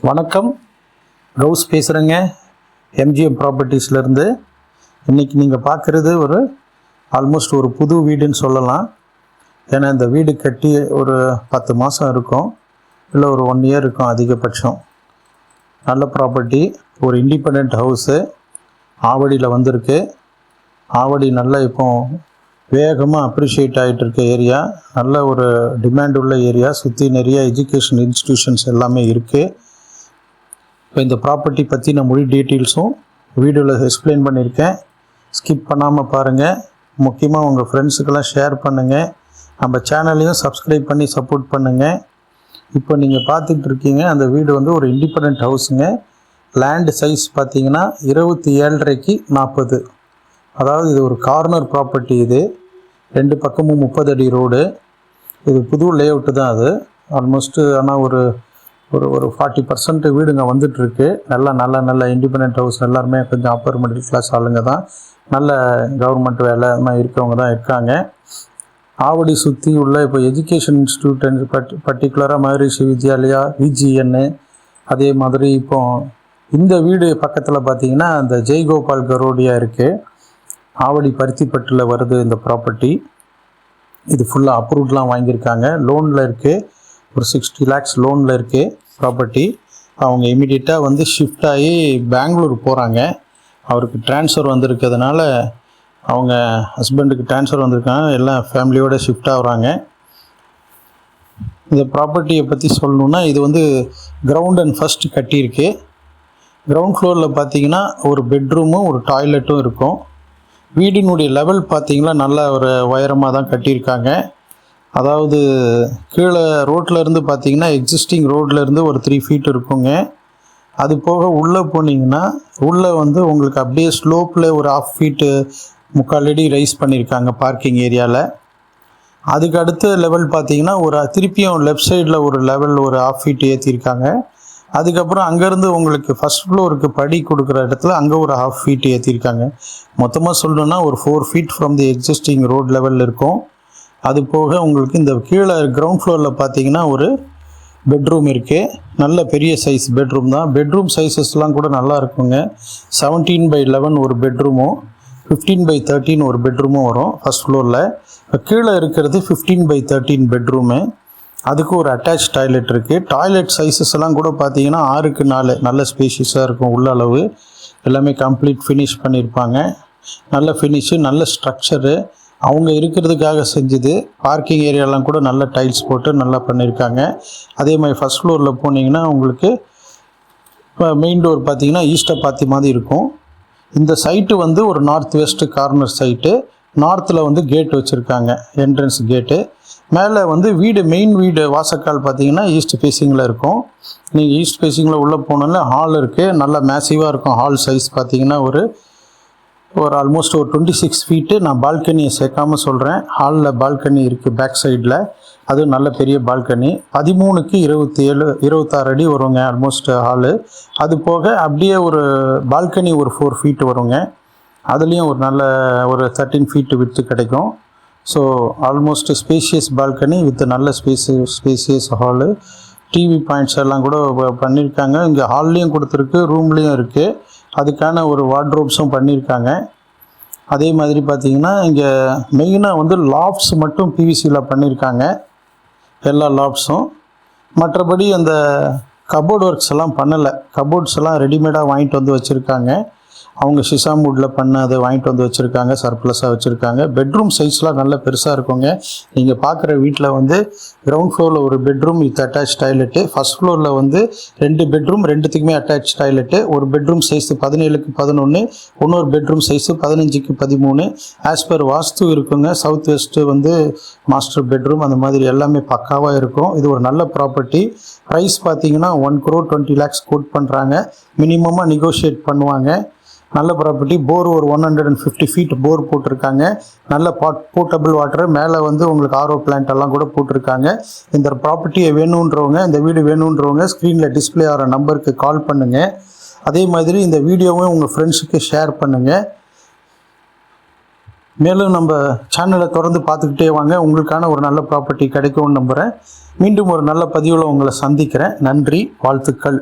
வணக்கம். கவுஸ் பேசுகிறேங்க எம்ஜிஎம் ப்ராப்பர்ட்டிஸ்லேருந்து இன்றைக்கி நீங்கள் பார்க்குறது ஒரு ஆல்மோஸ்ட் ஒரு புது வீடுன்னு சொல்லலாம். ஏன்னா இந்த வீடு கட்டி ஒரு பத்து மாதம் இருக்கும். இல்லை ஒரு ஒன் இயர் இருக்கும் அதிகபட்சம். நல்ல ப்ராப்பர்ட்டி ஒரு இண்டிபெண்ட் ஹவுஸு ஆவடியில் வந்திருக்கு. ஆவடி நல்லா இப்போ வேகமாக அப்ரிஷியேட் ஆகிட்டு இருக்க ஏரியா நல்ல ஒரு டிமாண்ட் உள்ள ஏரியா சுற்றி நிறைய எஜுகேஷன் இன்ஸ்டிடியூஷன்ஸ் எல்லாமே இருக்குது இப்போ இந்த ப்ராப்பர்ட்டி பற்றின முழு டீட்டெயில்ஸும் வீடியோவில் எக்ஸ்பிளைன் பண்ணியிருக்கேன். ஸ்கிப் பண்ணாமல் பாருங்கள் முக்கியமாக உங்கள் ஃப்ரெண்ட்ஸுக்கெல்லாம் ஷேர் பண்ணுங்கள் நம்ம சேனலையும் சப்ஸ்கிரைப் பண்ணி சப்போர்ட் பண்ணுங்கள் இப்போ நீங்கள் பார்த்துட்டு இருக்கீங்க அந்த வீடு வந்து ஒரு இண்டிபெண்ட் ஹவுஸுங்க லேண்டு சைஸ் பார்த்தீங்கன்னா இருபத்தி ஏழரைக்கு நாற்பது. அதாவது இது ஒரு கார்னர் ப்ராப்பர்ட்டி இது. ரெண்டு பக்கமும் முப்பது அடி ரோடு இது புது லேஅவுட்டு தான் அது. ஆல்மோஸ்ட்டு ஆனால் ஒரு ஒரு ஒரு ஃபார்ட்டி பர்சன்ட் வீடுங்க வந்துட்டுருக்கு. நல்லா நல்ல நல்ல இண்டிபெண்ட் ஹவுஸ் எல்லாருமே கொஞ்சம் அப்பர் மிடில் கிளாஸ் ஆளுங்க தான். நல்ல கவர்மெண்ட் வேலை அது மாதிரி இருக்கவங்க தான் இருக்காங்க. ஆவடி சுற்றி உள்ள இப்போ எஜுகேஷன் இன்ஸ்டியூட் பட் பர்டிகுலராக மகரிஷி வித்யாலயா விஜிஎன்னு அதே மாதிரி இப்போ இந்த வீடு பக்கத்தில் பார்த்தீங்கன்னா அந்த ஜெய்கோபால் கரோடியா இருக்குது ஆவடி பருத்திப்பட்டில் வருது இந்த ப்ராப்பர்ட்டி இது ஃபுல்லாக அப்ரூவ்ட்லாம் வாங்கியிருக்காங்க. லோனில் இருக்குது ஒரு சிக்ஸ்டி லேக்ஸ் லோனில் இருக்குது ப்ராப்பர்ட்டி அவங்க இமீடியட்டாக வந்து ஷிஃப்ட் ஆகி பெங்களூர் போகிறாங்க அவருக்கு ட்ரான்ஸ்ஃபர் வந்திருக்கிறதுனால அவங்க ஹஸ்பண்டுக்கு ட்ரான்ஸ்ஃபர் வந்திருக்காங்க. எல்லாம் ஃபேமிலியோட ஷிஃப்ட் ஆகுறாங்க. இந்த ப்ராப்பர்ட்டியை பற்றி சொல்லணுன்னா இது வந்து கிரவுண்ட் அண்ட் ஃபர்ஸ்ட் கட்டியிருக்கு. கிரவுண்ட் ஃப்ளோரில் பார்த்தீங்கன்னா ஒரு பெட்ரூமும் ஒரு டாய்லெட்டும் இருக்கும். வீடினுடைய லெவல் பார்த்தீங்கன்னா நல்ல ஒரு உயரமாக தான் கட்டியிருக்காங்க. அதாவது கீழே ரோட்டில் இருந்து பார்த்தீங்கன்னா எக்ஸிஸ்டிங் ரோட்லேருந்து ஒரு த்ரீ ஃபீட் இருக்குங்க. அது போக உள்ளே போனீங்கன்னா உள்ளே வந்து உங்களுக்கு அப்படியே ஸ்லோப்பில் ஒரு ஆஃப் ஃபீட்டு முக்கால் அடி ரைஸ் பண்ணியிருக்காங்க பார்க்கிங் ஏரியாவில் அதுக்கு அடுத்த லெவல் பார்த்தீங்கன்னா ஒரு திருப்பியும் லெஃப்ட் சைடில் ஒரு லெவல் ஒரு ஆஃப் ஃபீட் ஏற்றிருக்காங்க அதுக்கப்புறம் அங்கேருந்து உங்களுக்கு ஃபர்ஸ்ட் ஃப்ளோருக்கு படி கொடுக்குற இடத்துல அங்கே ஒரு ஹாஃப் ஃபீட் ஏற்றிருக்காங்க மொத்தமாக சொல்லணுன்னா ஒரு four feet from the existing road லெவலில் இருக்கும். அது போக உங்களுக்கு இந்த கீழே கிரவுண்ட் ஃப்ளோரில் பார்த்தீங்கன்னா ஒரு பெட்ரூம் இருக்குது நல்ல பெரிய சைஸ் பெட்ரூம் தான். பெட்ரூம் சைஸஸ்லாம் கூட நல்லா இருக்குங்க. செவன்டீன் பை லெவன் ஒரு பெட்ரூமும் ஃபிஃப்டீன் பை தேர்ட்டின் ஒரு பெட்ரூமும் வரும் ஃபஸ்ட் ஃப்ளோரில் கீழே இருக்கிறது ஃபிஃப்டீன் பை தேர்ட்டின் பெட்ரூமு அதுக்கு ஒரு அட்டாச் டாய்லெட் இருக்குது டாய்லெட் சைஸஸ் எல்லாம் கூட பார்த்தீங்கன்னா ஆறுக்கு நாலு. நல்ல ஸ்பேஷியஸாக இருக்கும் உள்ள அளவு. எல்லாமே கம்ப்ளீட் ஃபினிஷ் பண்ணியிருப்பாங்க நல்ல ஃபினிஷு நல்ல ஸ்ட்ரக்சரு அவங்க இருக்கிறதுக்காக செஞ்சது. பார்க்கிங் ஏரியாலாம் கூட நல்ல டைல்ஸ் போட்டு நல்லா பண்ணியிருக்காங்க. அதே மாதிரி ஃபஸ்ட் ஃப்ளோரில் போனீங்கன்னா உங்களுக்கு மெயின் டோர் பார்த்தீங்கன்னா ஈஸ்ட்டை பார்த்தி மாதிரி இருக்கும். இந்த சைட்டு வந்து ஒரு நார்த் வெஸ்ட் கார்னர் சைட்டு நார்த்தில் வந்து கேட் வச்சுருக்காங்க என்ட்ரன்ஸ் கேட்டு மேலே வந்து வீடு மெயின் வீடு வாசக்கால் பார்த்தீங்கன்னா ஈஸ்ட் ஃபேஸிங்கில் இருக்கும். நீங்கள் ஈஸ்ட் ஃபேஸிங்கில் உள்ளே போனோன்னா ஹால் இருக்குது நல்லா மேசிவாக இருக்கும். ஹால் சைஸ் பார்த்தீங்கன்னா ஒரு ஒரு ஆல்மோஸ்ட் ஒரு டுவெண்ட்டி சிக்ஸ் ஃபீட்டு நான் பால்கனியை சேர்க்காம சொல்கிறேன் ஹாலில் பால்கனி இருக்குது பேக் சைடில் அது நல்ல பெரிய பால்கனி பதிமூணுக்கு இருபத்தி ஏழு இருபத்தாறு அடி வருங்க ஆல்மோஸ்ட் ஹாலு அது போக அப்படியே ஒரு பால்கனி ஒரு ஃபோர் ஃபீட் வருங்க. அதுலேயும் ஒரு நல்ல ஒரு தேர்ட்டின் ஃபீட்டு விட்டு கிடைக்கும். So almost spacious balcony with நல்ல space spacious hall TV points எல்லாம் கூட பண்ணியிருக்காங்க இங்கே ஹால்லையும் கொடுத்துருக்கு ரூம்லேயும் இருக்குது அதுக்கான ஒரு வார்ட்ரோப்ஸும் பண்ணியிருக்காங்க. அதே மாதிரி பார்த்தீங்கன்னா இங்கே மெயினாக வந்து லாப்ஸ் மட்டும் பிவிசியில் பண்ணியிருக்காங்க. எல்லா லாப்ஸும் மற்றபடி அந்த கபோர்ட் ஒர்க்ஸ் எல்லாம் பண்ணலை. கபோர்ட்ஸ் எல்லாம் ரெடிமேடாக வாங்கிட்டு வந்து வச்சுருக்காங்க. அவங்க ஷிசாமூடில் பண்ண அதை வாங்கிட்டு வந்து வச்சுருக்காங்க சர்ப்ளஸாக வச்சுருக்காங்க. பெட்ரூம் சைஸ்லாம் நல்ல பெருசாக இருக்குங்க. நீங்கள் பார்க்குற வீட்டில் வந்து கிரவுண்ட் ஃப்ளோரில் ஒரு bedroom with attach toilet first ஃப்ளோரில் வந்து ரெண்டு பெட்ரூம் ரெண்டுத்துக்குமே அட்டாச் டாய்லெட்டு ஒரு பெட்ரூம் சைஸு பதினேழுக்கு பதினொன்று இன்னொரு பெட்ரூம் சைஸு பதினஞ்சுக்கு பதிமூணு. ஆஸ் பர் வாஸ்து இருக்குங்க. சவுத் வெஸ்ட்டு வந்து மாஸ்டர் பெட்ரூம் அந்த மாதிரி எல்லாமே பக்காவாக இருக்கும். இது ஒரு நல்ல ப்ராப்பர்ட்டி ப்ரைஸ் பார்த்தீங்கன்னா one crore twenty lakhs quote பண்ணுறாங்க மினிமமாக நெகோஷியேட் பண்ணுவாங்க. நல்ல ப்ராப்பர்ட்டி போர் ஒரு one hundred and fifty feet bore போட்டிருக்காங்க. நல்ல பாட் போர்ட்டபிள் வாட்டர் மேலே வந்து உங்களுக்கு ஆர்ஓ பிளான்ட் எல்லாம் கூட போட்டிருக்காங்க. இந்த ப்ராப்பர்ட்டியை வேணுன்றவங்க இந்த வீடு வேணுன்றவங்க ஸ்க்ரீனில் டிஸ்ப்ளே ஆகிற நம்பருக்கு கால் பண்ணுங்கள் அதே மாதிரி இந்த வீடியோவும் உங்கள் ஃப்ரெண்ட்ஸுக்கு ஷேர் பண்ணுங்கள் மேலும் நம்ம சேனலை தொடர்ந்து பார்த்துக்கிட்டே வாங்க. உங்களுக்கான ஒரு நல்ல ப்ராப்பர்ட்டி கிடைக்கும்னு நம்புகிறேன் மீண்டும் ஒரு நல்ல பதிவில் உங்களை சந்திக்கிறேன். நன்றி வாழ்த்துக்கள்.